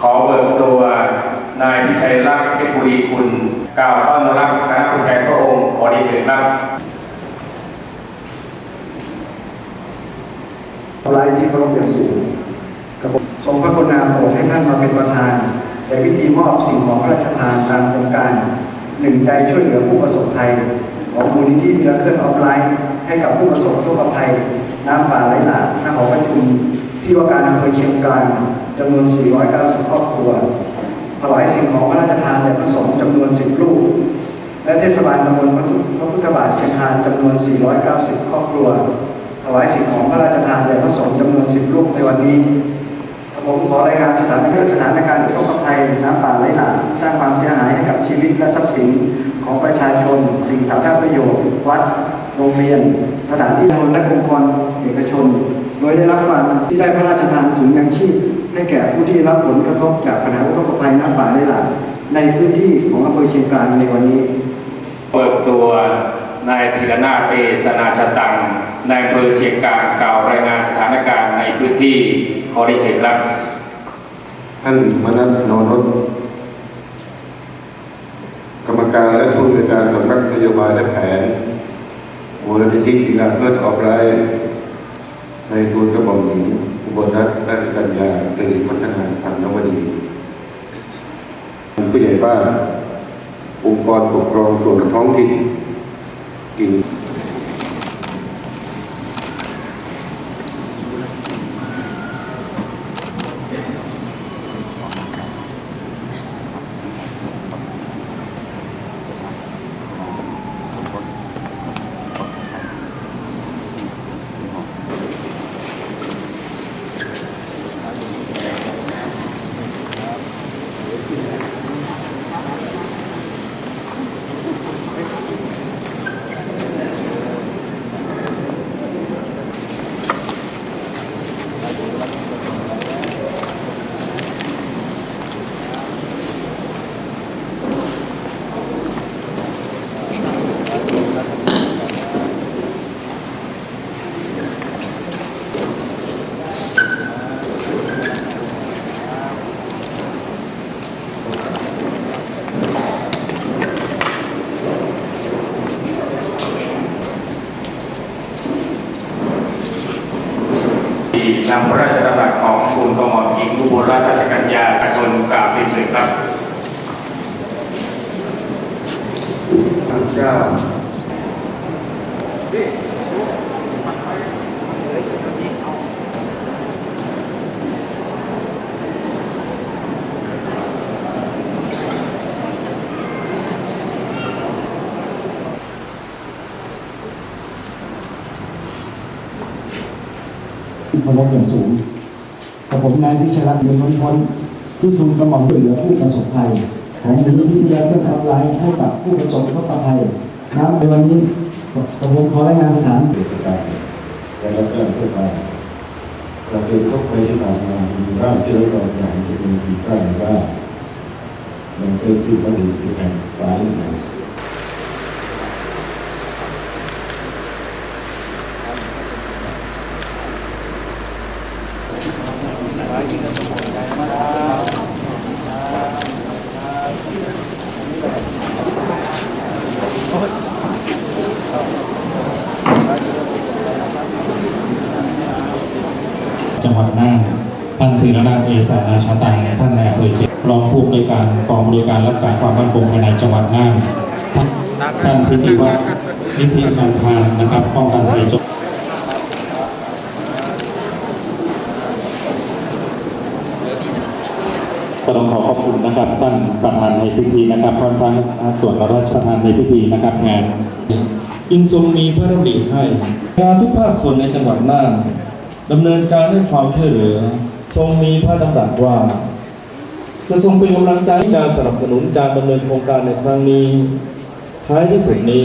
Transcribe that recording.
ขอเบิกตัวนายพิชัยรักษ์เพชรบุรีคุณกล่าวต้อนรับคณะผู้แทนพระองค์ขอดีเชิญครับรายที่เคารพอย่างสูงกับผมทรงพระกรุณาโปรดให้ท่านมาเป็นประธานในพิธีมอบสิ่งของพระราชทานตามโครงการหนึ่งใจช่วยเหลือผู้ประสบภัย ของมูลนิธิเรือเคลื่อนออฟไลน์ให้กับผู้ประสบทุกภัย น้ำป่าไหลหลากณหอประชุม ที่ว่าการอำเภอเชียงกลางจำนวน 490 ครอบครัว ถวายสิ่งของพระราชทานแด่พระสงฆ์จำนวน 10รูปและเทศบาลตำบลพระพุทธบาทเชียงคานจำนวน 490 ครอบครัว ถวายสิ่งของพระราชทานแด่พระสงฆ์จำนวน 10รูปในวันนี้ผมขอรายงานสถานการณ์สถานการณ์อุทกภัยน้ำป่าไหลหลากสร้างความเสียหายให้กับชีวิตและทรัพย์สินของประชาชน สิ่งสาธารณประโยชน์ วัด โรงเรียน สถานที่ชนและองค์กรเอกชน ที่ได้พระราชทานถุงยังชีพให้แก่ผู้ที่รับผลกระทบจากปัญหาอุทกภัยน้ำป่าไหลหลากในพื้นที่ของอำเภอเชียงกลางในวันนี้ เปิดตัวนายธีรนาถเอสนาชตังนายอำเภอเชียงกลางกล่าวรายงานสถานการณ์ในพื้นที่ขอได้เชิญครับท่านมนัสนนท์กรรมการและผู้ในวยการสำนักนโยบายและแผนมูลนิธิกีฬาเพื่อออกไลน์ ในทุนกระบอกหญิงอุบลรัตน์ราชกัญญาตรีพัฒนาพันนวดีผู้ใหญ่บ้านองค์กรปกครองส่วนท้องถิ่นกิน ที่ นำพระราชดำรัสของคุณกม่อมหญิงอุบลราชกัญญาปรชนกราบเรียนเลยครับพระเจ้า ที่เคารพอย่างสูงกับผมนายวิชรัตน์มีพ้นพ้นที่ทุนกระหม่อมช่วยเหลือผู้ประสบภัย ของมูลนิธิเรือเพื่อนออนไลน์ให้กับผู้ประสบภัยน้ำในวันนี้กับผมขอรายงานสถานเกิดการแต่ละการทั่วไปเราเป็นพวกไปที่ผ่านมามีบ้านที่เราต่ออย่างจะเป็นสีบ้านว่านมันเป็นที่มันดีที่แห่งร้ายอย่าง จังหวัดน่านท่านธีรนาถเอสานาชาตังท่านนายอำเภอเชียงรองผู้อำนวยการกองบริการรักษาความมั่นคงภายในจังหวัดน่านท่านท่านทิติวัฒน์นิธินันทานนะครับป้องกันภัยจง ก็ต้องขอขอบคุณนะครับท่านประธานในพิธีนะครับพร้อมทั้งส่วนราชประธานในพิธีนะครับแทนจึงทรงมีพระดำริให้งานทุกภาคส่วนในจังหวัดน่านดำเนินการให้ความช่วยเหลือ ทรงมีพระดำรัสว่าจะทรงเป็นกำลังใจในการสนับสนุนการดำเนินโครงการในครั้งนี้ท้ายที่สุดนี้